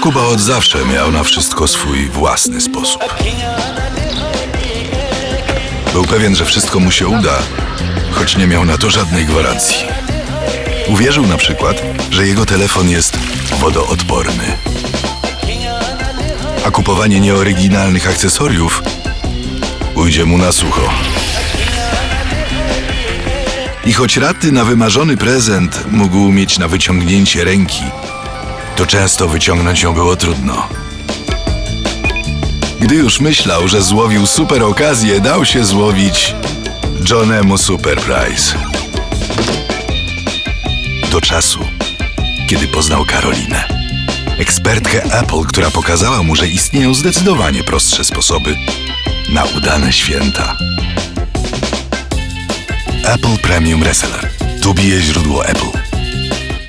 Kuba od zawsze miał na wszystko swój własny sposób. Był pewien, że wszystko mu się uda, choć nie miał na to żadnej gwarancji. Uwierzył na przykład, że jego telefon jest wodoodporny. A kupowanie nieoryginalnych akcesoriów ujdzie mu na sucho. I choć raty na wymarzony prezent mógł mieć na wyciągnięcie ręki, to często wyciągnąć ją było trudno. Gdy już myślał, że złowił super okazję, dał się złowić Johnemu Super Prize. Do czasu, kiedy poznał Karolinę. Ekspertkę Apple, która pokazała mu, że istnieją zdecydowanie prostsze sposoby na udane święta. Apple Premium Reseller. Tu bije źródło Apple.